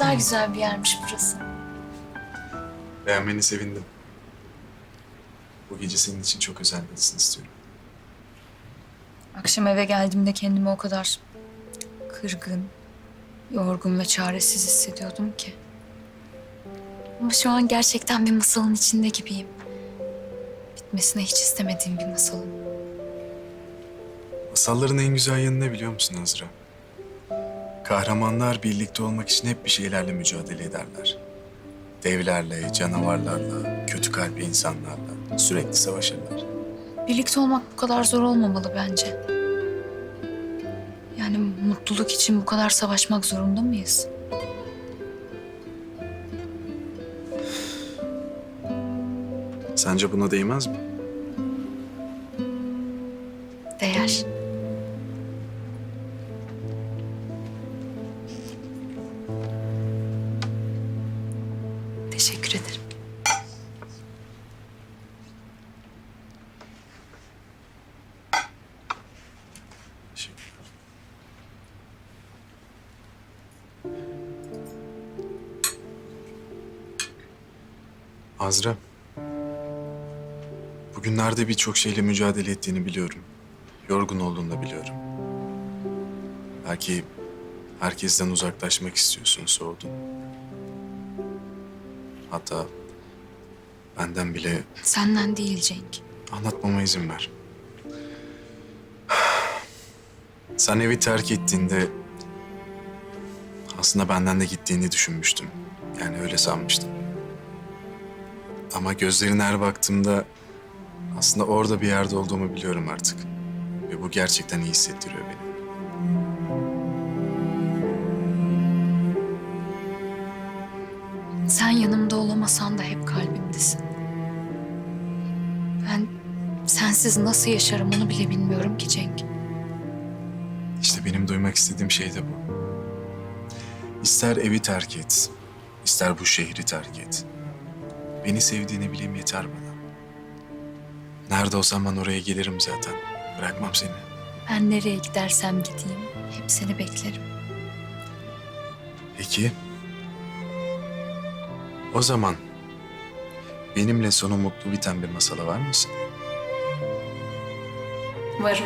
kadar güzel bir yermiş burası. Beğenmeni sevindim. Bu gece senin için çok özel bir olsun istiyorum. Akşam eve geldiğimde kendimi o kadar kırgın, yorgun ve çaresiz hissediyordum ki. Ama şu an gerçekten bir masalın içinde gibiyim. Bitmesine hiç istemediğim bir masalın. Masalların en güzel yanı ne biliyor musun Azra? Kahramanlar birlikte olmak için hep bir şeylerle mücadele ederler. Devlerle, canavarlarla, kötü kalpli insanlarla sürekli savaşırlar. Birlikte olmak bu kadar zor olmamalı bence. Yani mutluluk için bu kadar savaşmak zorunda mıyız? Sence buna değmez mi? Değer. Teşekkür ederim. Azra. Bugünlerde birçok şeyle mücadele ettiğini biliyorum. Yorgun olduğunu da biliyorum. Belki herkesten uzaklaşmak istiyorsun, soğudun. Hatta benden bile Senden değil Cenk. Anlatmama izin ver. Sen evi terk ettiğinde aslında benden de gittiğini düşünmüştüm. Yani öyle sanmıştım. Ama gözlerine her baktığımda aslında orada bir yerde olduğumu biliyorum artık. Ve bu gerçekten iyi hissettiriyor beni. Sen yanımda olamasan da hep kalbimdesin. Ben sensiz nasıl yaşarım onu bile bilmiyorum ki Cenk. İşte benim duymak istediğim şey de bu. İster evi terk et, ister bu şehri terk et. Beni sevdiğini bileyim yeter bana. Nerede olsam ben oraya gelirim zaten. Bırakmam seni. Ben nereye gidersem gideyim hep seni beklerim. Peki. O zaman benimle sonu mutlu biten bir masala var mısın? Varım.